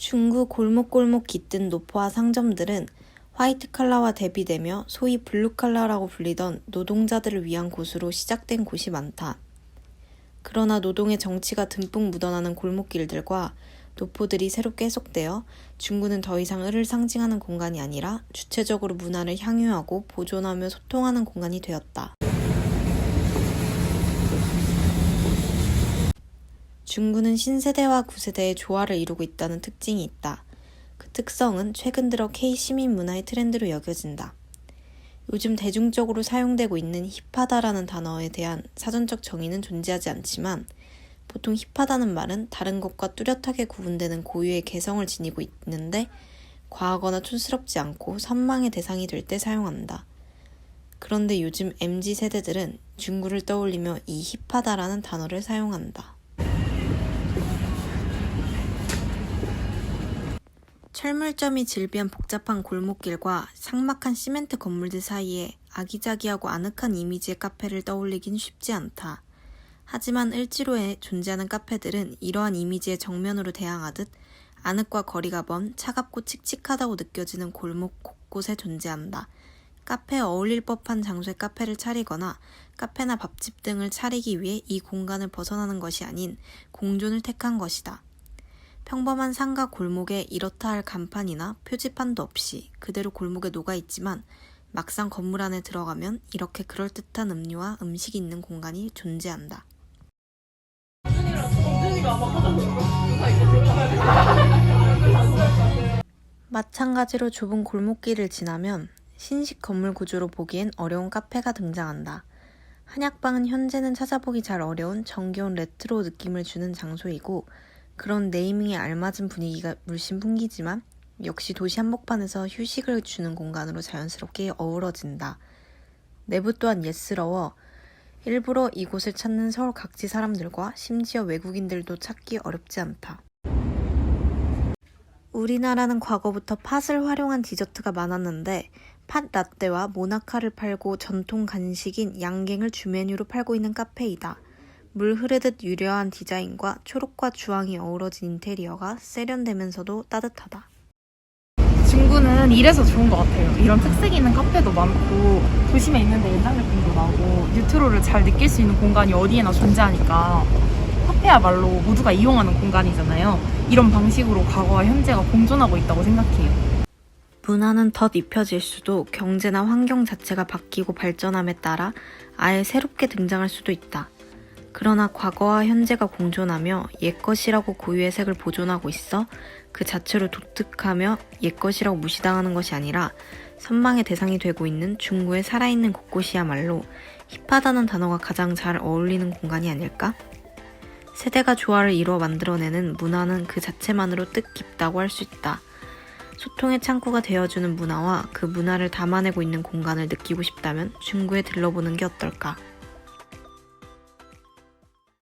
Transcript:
중구 골목골목 깃든 노포화 상점들은 화이트 칼라와 대비되며 소위 블루 칼라라고 불리던 노동자들을 위한 곳으로 시작된 곳이 많다. 그러나 노동의 정치가 듬뿍 묻어나는 골목길들과 노포들이 새롭게 해석되어 중구는 더 이상 을을 상징하는 공간이 아니라 주체적으로 문화를 향유하고 보존하며 소통하는 공간이 되었다. 중구는 신세대와 구세대의 조화를 이루고 있다는 특징이 있다. 그 특성은 최근 들어 K 시민 문화의 트렌드로 여겨진다. 요즘 대중적으로 사용되고 있는 힙하다라는 단어에 대한 사전적 정의는 존재하지 않지만 보통 힙하다는 말은 다른 것과 뚜렷하게 구분되는 고유의 개성을 지니고 있는데 과하거나 촌스럽지 않고 선망의 대상이 될 때 사용한다. 그런데 요즘 MZ 세대들은 중구를 떠올리며 이 힙하다라는 단어를 사용한다. 철물점이 질비한 복잡한 골목길과 삭막한 시멘트 건물들 사이에 아기자기하고 아늑한 이미지의 카페를 떠올리긴 쉽지 않다. 하지만 을지로에 존재하는 카페들은 이러한 이미지의 정면으로 대항하듯 아늑과 거리가 먼 차갑고 칙칙하다고 느껴지는 골목 곳곳에 존재한다. 카페에 어울릴 법한 장소에 카페를 차리거나 카페나 밥집 등을 차리기 위해 이 공간을 벗어나는 것이 아닌 공존을 택한 것이다. 평범한 상가 골목에 이렇다 할 간판이나 표지판도 없이 그대로 골목에 녹아 있지만 막상 건물 안에 들어가면 이렇게 그럴듯한 음료와 음식이 있는 공간이 존재한다. 마찬가지로 좁은 골목길을 지나면 신식 건물 구조로 보기엔 어려운 카페가 등장한다. 한약방은 현재는 찾아보기 잘 어려운 정겨운 레트로 느낌을 주는 장소이고 그런 네이밍에 알맞은 분위기가 물씬 풍기지만 역시 도시 한복판에서 휴식을 주는 공간으로 자연스럽게 어우러진다. 내부 또한 예스러워 일부러 이곳을 찾는 서울 각지 사람들과 심지어 외국인들도 찾기 어렵지 않다. 우리나라는 과거부터 팥을 활용한 디저트가 많았는데 팥 라떼와 모나카를 팔고 전통 간식인 양갱을 주메뉴로 팔고 있는 카페이다. 물 흐르듯 유려한 디자인과 초록과 주황이 어우러진 인테리어가 세련되면서도 따뜻하다. 중구는 이래서 좋은 것 같아요. 이런 특색 있는 카페도 많고 도심에 있는데 옛날 느낌도 나고 뉴트로를 잘 느낄 수 있는 공간이 어디에나 존재하니까 카페야말로 모두가 이용하는 공간이잖아요. 이런 방식으로 과거와 현재가 공존하고 있다고 생각해요. 문화는 덧 입혀질 수도 경제나 환경 자체가 바뀌고 발전함에 따라 아예 새롭게 등장할 수도 있다. 그러나 과거와 현재가 공존하며 옛것이라고 고유의 색을 보존하고 있어 그 자체로 독특하며 옛것이라고 무시당하는 것이 아니라 선망의 대상이 되고 있는 중구의 살아있는 곳곳이야말로 힙하다는 단어가 가장 잘 어울리는 공간이 아닐까? 세대가 조화를 이루어 만들어내는 문화는 그 자체만으로 뜻깊다고 할 수 있다. 소통의 창구가 되어주는 문화와 그 문화를 담아내고 있는 공간을 느끼고 싶다면 중구에 들러보는 게 어떨까?